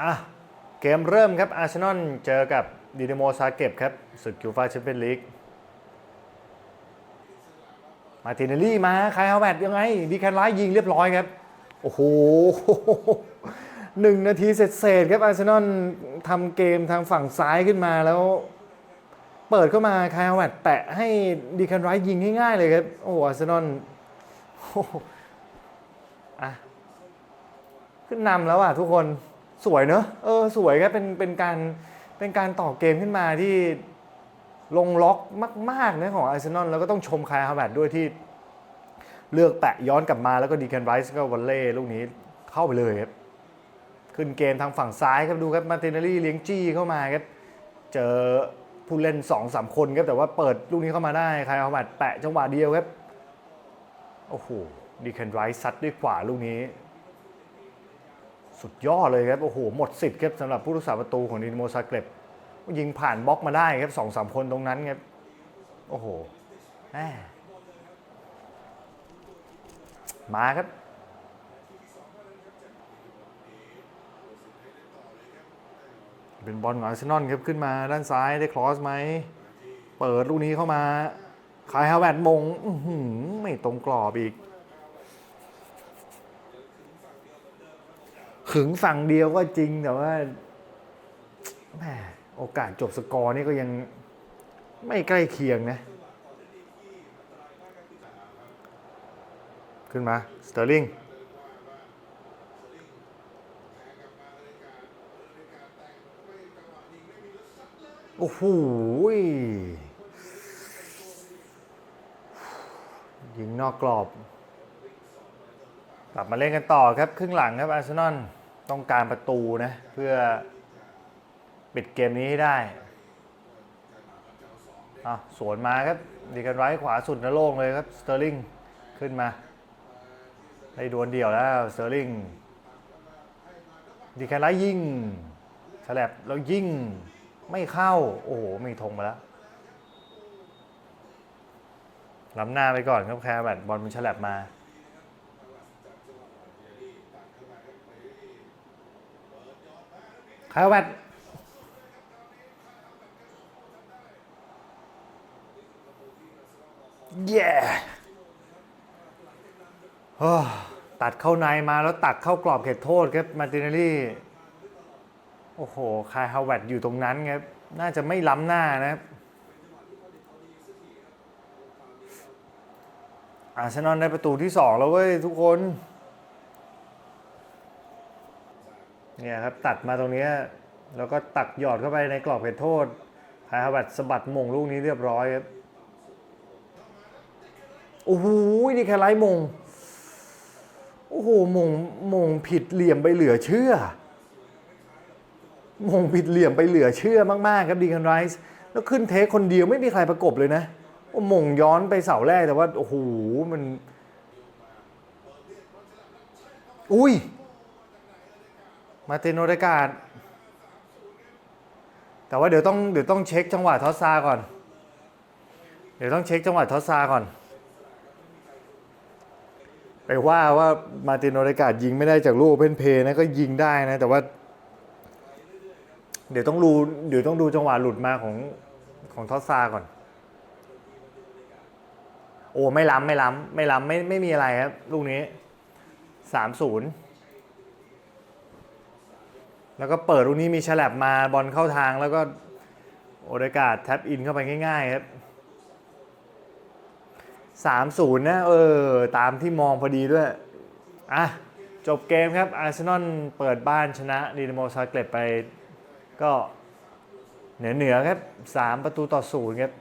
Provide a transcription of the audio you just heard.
อะเกมเริ่มครับอาร์เซนอลเจอกับดินาโมซาเก็บครับศึกยูฟาแชมเปี้ยนลีกมาตินเนลี่มาใครเอาแมตยังไง ดีแคนไลยิงเรียบร้อยครับ โอ้โหหนึ่งนาทีเสร็จๆครับอาร์เซนอลทำเกมทางฝั่งซ้ายขึ้นมาแล้ว เปิดเข้ามาคายฮาวเวร์ดแปะให้ดีแคนไลท์ยิงง่ายๆเลยครับ โอ้โหอาร์เซนอลโอ้โหอะขึ้นนำแล้วอะทุกคน สวยเนอะเออสวยครับเป็นเป็นการเป็นการต่อเกมขึ้นมาที่ลงล็อกมากๆนะของอาร์เซนอลแล้วก็ต้องชมคายฮาวเวดด้วยที่เลือกแปะย้อนกลับมาแล้วก็ดีแคนไรส์ก็วันเล่ลูกนี้เข้าไปเลยครับ ขึ้นเกมทางฝั่งซ้ายครับดูครับมาตินเนลลี่เลี้ยงจี้เข้ามาครับ เจอผู้เล่น2อสามคนครับ แต่ว่าเปิดลูกนี้เข้ามาได้คายฮาวเวดแปะจังหวะเดียวครับ โอ้โหดีแคนไรส์ซัดด้วยขวาลูกนี้ สุดยอดเลยครับ โอ้โห หมดสิทธิ์ครับสำหรับผู้รักษาประตูของดินโมซาเกร็บยิงผ่านบล็อกมาได้ครับสองสามคนตรงนั้นครับ โอ้โหมาครับเป็นบอลของอาร์เซนอลครับขึ้นมาด้านซ้ายได้ครอสไหม เปิดลูกนี้เข้ามาคายฮาวเวร์ดมงหือไม่ตรงกรอบอีก ขึงฝั่งเดียวก็จริงแต่ว่าแหมโอกาสจบสกอร์นี่ก็ยังไม่ใกล้เคียงนะ ขึ้นมา สเตอร์ลิงโอ้โหยิงนอกกรอบ กลับมาเล่นกันต่อครับ ครึ่งหลังครับอาร์เซนอล ต้องการประตูนะ เพื่อปิดเกมนี้ให้ได้อะสวนมาครับดีกันไว้ขวาสุดนะโล่งเลยครับสเตอร์ลิงขึ้นมาได้ดวลเดี่ยวแล้วสเตอร์ลิงดีแคนไลท์ยิงฉลับแล้วยิงไม่เข้า โอ้โห มีธงมาแล้วล้ำหน้าไปก่อนครับแคร์แบตบอลมันฉลับมา คาร์วัตเย้ตัดเข้าในมาแล้วตักเข้ากรอบเขตโทษครับมาตินเนลลี่ โอ้โห คายฮาวเวร์ดอยู่ตรงนั้นครับ น่าจะไม่ล้ำหน้านะครับ อาร์เซนอลได้ประตูที่2แล้วเว้ยทุกคน เนี่ยครับตัดมาตรงนี้แล้วก็ตักหยอดเข้าไปในกรอบเขตโทษคายฮาวเวร์ดสะบัดมงลูกนี้เรียบร้อยครับโอ้โหนี่แค่ไล่มงโอ้โหมงมงผิดเหลี่ยมไปเหลือเชื่อมงผิดเหลี่ยมไปเหลือเชื่อมาก ๆ ครับดีคันไรส์แล้วขึ้นเทคคนเดียวไม่มีใครประกบเลยนะโอ้มงย้อนไปเสาแรกแต่ว่า โอ้โหมัน อุ้ย มาเตโนเดกาดแต่ว่าเดี๋ยวต้องเดี๋ยวต้องเช็คจังหวะทอสซาก่อน เดี๋ยวต้องเช็คจังหวะทอสซาก่อน ไปว่าว่ามาตินโนเดกาดยิงไม่ได้จากลูกเพนเพนะก็ยิงได้นะ แต่ว่า เดี๋ยวต้องดูเดี๋ยวต้องดูจังหวะหลุดมาของของทอสซาก่อน โอ้ไม่ล้ำไม่ล้ำไม่ล้ำไม่ไม่มีอะไรครับลูกนี้สามศูนย์ แล้วก็เปิดลูกนี้มีฉลับมาบอลเข้าทางแล้วก็โอเดกาดแท็บอินเข้าไปง่ายๆครับสามศูนย์นะเออ ตามที่มองพอดีด้วย อะ จบเกมครับอาร์เซนอลเปิดบ้านชนะดีนโมซาเกร็บไปก็เหนือๆครับ3ประตูต่อศูนย์ครับ